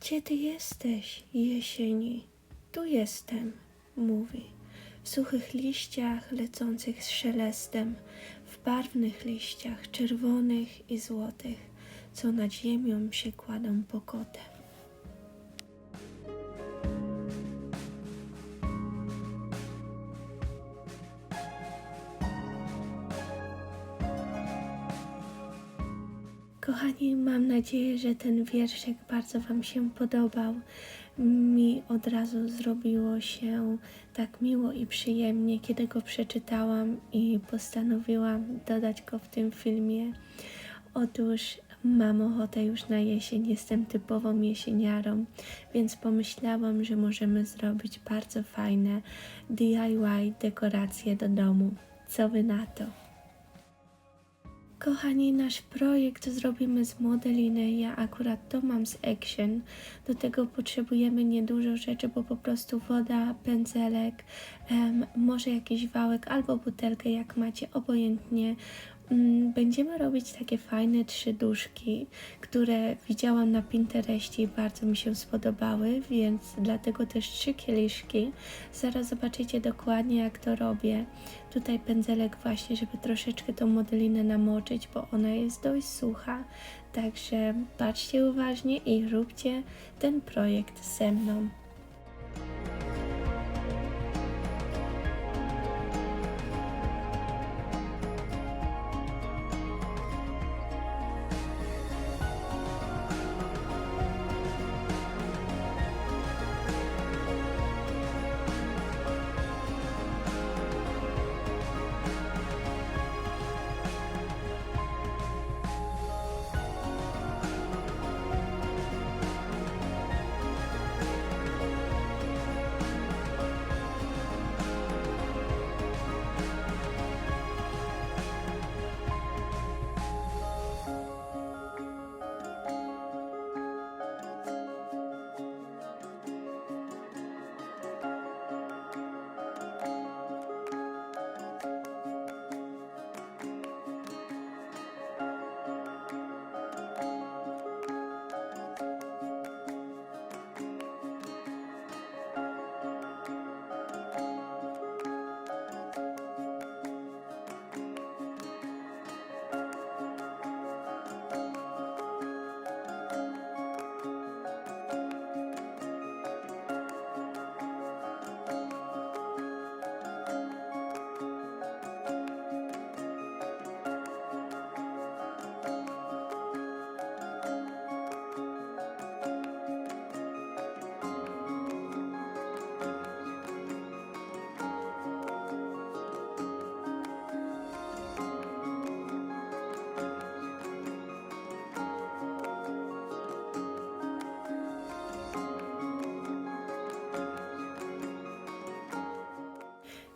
Gdzie ty jesteś, jesieni? Tu jestem, mówi. W suchych liściach lecących z szelestem, w barwnych liściach czerwonych i złotych, co nad ziemią się kładą pokotem. Kochani, mam nadzieję, że ten wierszyk bardzo Wam się podobał. Mi od razu zrobiło się tak miło i przyjemnie, kiedy go przeczytałam i postanowiłam dodać go w tym filmie. Otóż mam ochotę już na jesień, jestem typową jesieniarą, więc pomyślałam, że możemy zrobić bardzo fajne DIY dekoracje do domu. Co Wy na to? Kochani, nasz projekt zrobimy z modeliny. Ja akurat to mam z Action. Do tego potrzebujemy niedużo rzeczy, bo po prostu woda, pędzelek, może jakiś wałek albo butelkę, jak macie, obojętnie. Mm, Będziemy robić takie fajne trzy duszki, które widziałam na Pinterestie i bardzo mi się spodobały, więc dlatego też trzy kieliszki. Zaraz zobaczycie dokładnie jak to robię. Tutaj pędzelek właśnie, żeby troszeczkę tą modelinę namoczyć, bo ona jest dość sucha. Także patrzcie uważnie i róbcie ten projekt ze mną.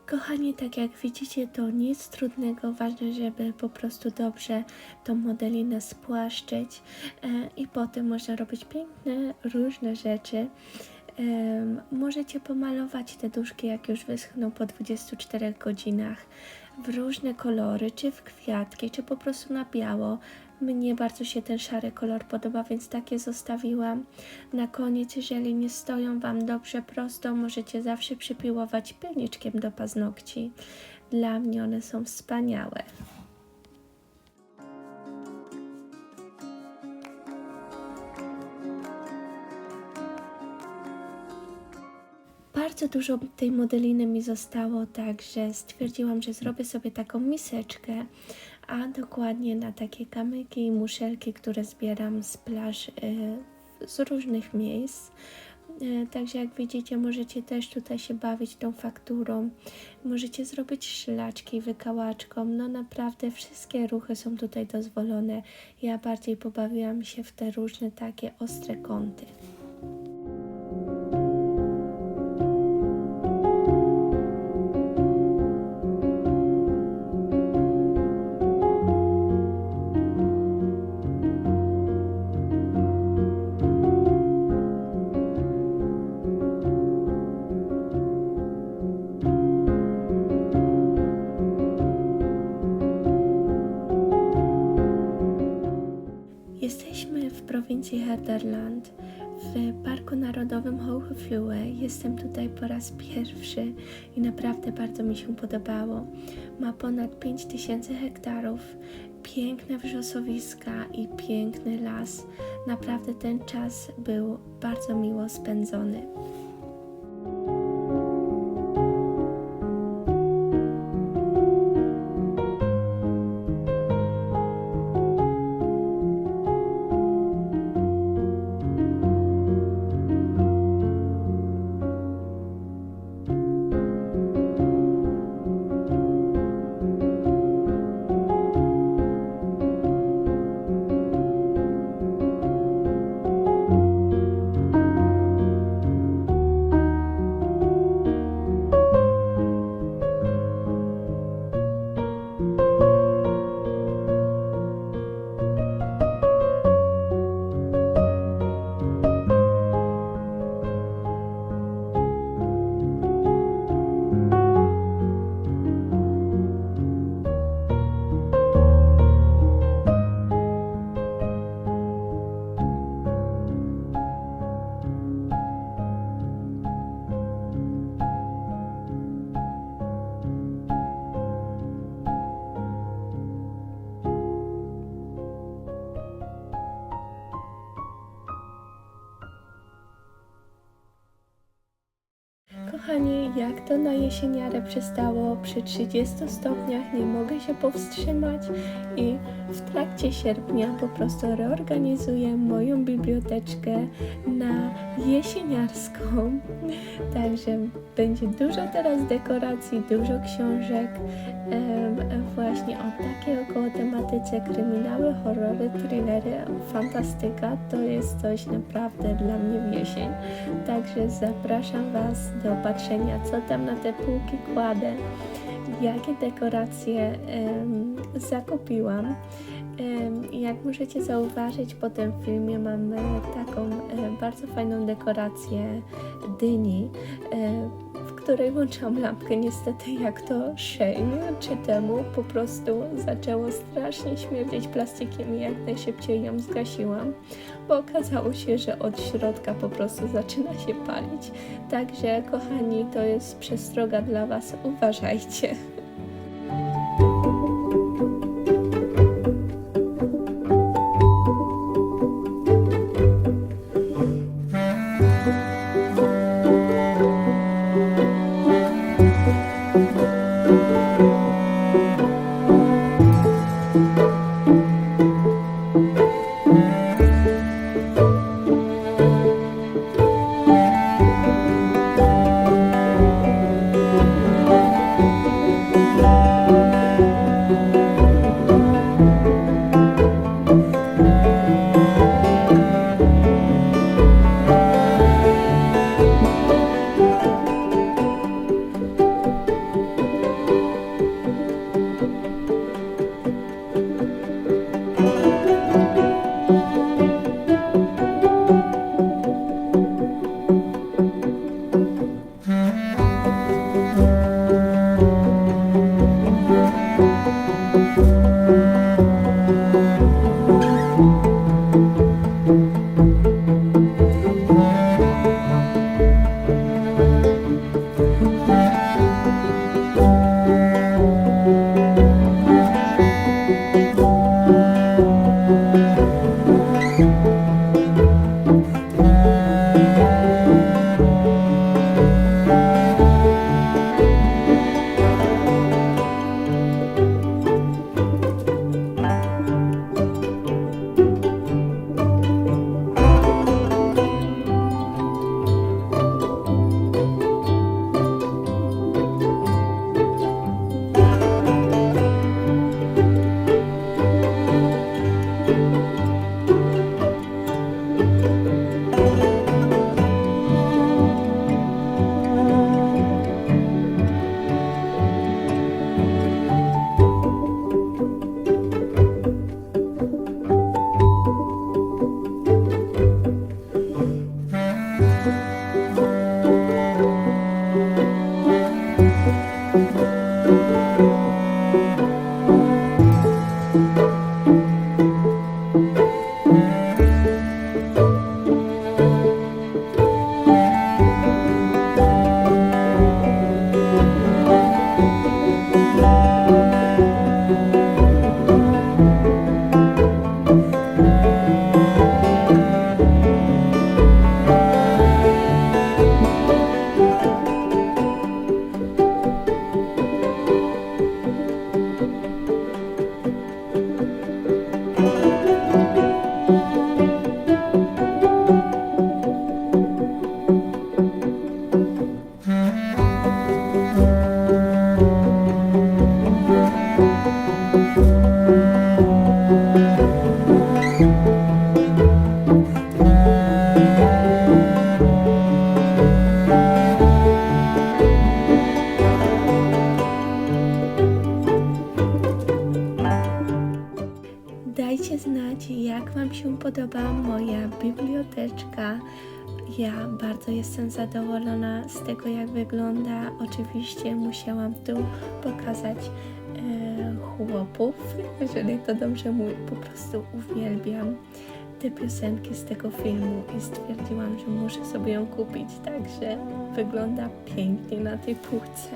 Kochani, tak jak widzicie, to nic trudnego. Ważne, żeby po prostu dobrze tą modelinę spłaszczyć e, i potem można robić piękne, różne rzeczy. Możecie pomalować te duszki, jak już wyschną po 24 godzinach, w różne kolory, czy w kwiatki, czy po prostu na biało. Mnie bardzo się ten szary kolor podoba, więc takie zostawiłam. Na koniec, jeżeli nie stoją Wam dobrze prosto, możecie zawsze przypiłować pilniczkiem do paznokci. Dla mnie one są wspaniałe. Bardzo dużo tej modeliny mi zostało, także stwierdziłam, że zrobię sobie taką miseczkę, a dokładnie na takie kamyki i muszelki, które zbieram z plaż y, z różnych miejsc. Y, Także jak widzicie, możecie też tutaj się bawić tą fakturą. Możecie zrobić szlaczki wykałaczką. No naprawdę wszystkie ruchy są tutaj dozwolone. Ja bardziej pobawiłam się w te różne takie ostre kąty. Herderland, w Parku Narodowym Hołchflue. Jestem tutaj po raz pierwszy i naprawdę bardzo mi się podobało. Ma ponad 5000 hektarów, piękne wrzosowiska i piękny las. Naprawdę ten czas był bardzo miło spędzony. Jak to na jesieniarę przystało, przy 30 stopniach nie mogę się powstrzymać i w trakcie sierpnia po prostu reorganizuję moją biblioteczkę na jesieniarską. Także będzie dużo teraz dekoracji, dużo książek właśnie o takiej około tematyce kryminały, horrory, thrillery, fantastyka. To jest coś naprawdę dla mnie w jesień. Także zapraszam Was do patrzenia, co tam na te półki kładę, jakie dekoracje em, zakupiłam. Em, Jak możecie zauważyć, po tym filmie mamy taką e, bardzo fajną dekorację dyni, w której włączyłam lampkę. Niestety, jak to Shane czy temu, po prostu zaczęło strasznie śmierdzieć plastikiem i jak najszybciej ją zgasiłam, bo okazało się, że od środka po prostu zaczyna się palić. Także, kochani, to jest przestroga dla Was. Uważajcie. Biblioteczka. Ja bardzo jestem zadowolona z tego, jak wygląda. Oczywiście musiałam tu pokazać e, chłopów, jeżeli to dobrze mówię. Po prostu uwielbiam te piosenki z tego filmu i stwierdziłam, że muszę sobie ją kupić. Także wygląda pięknie na tej półce.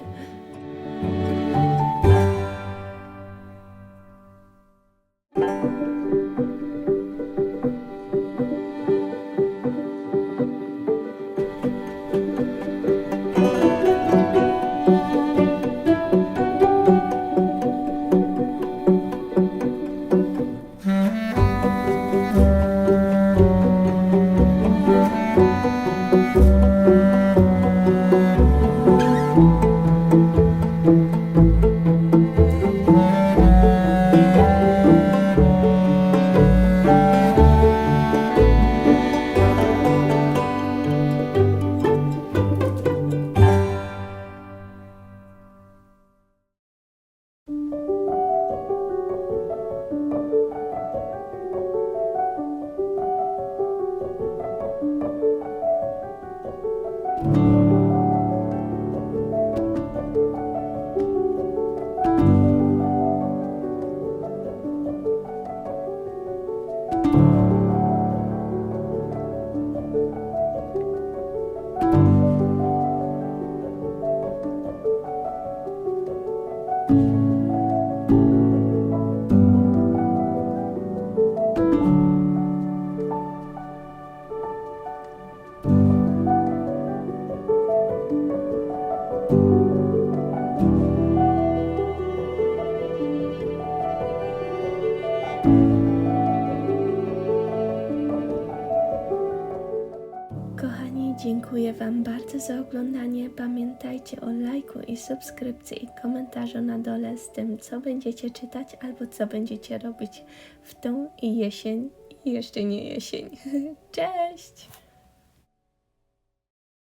Wam bardzo za oglądanie. Pamiętajcie o lajku i subskrypcji i komentarzu na dole z tym, co będziecie czytać albo co będziecie robić w tą jesień i jeszcze nie jesień. Cześć!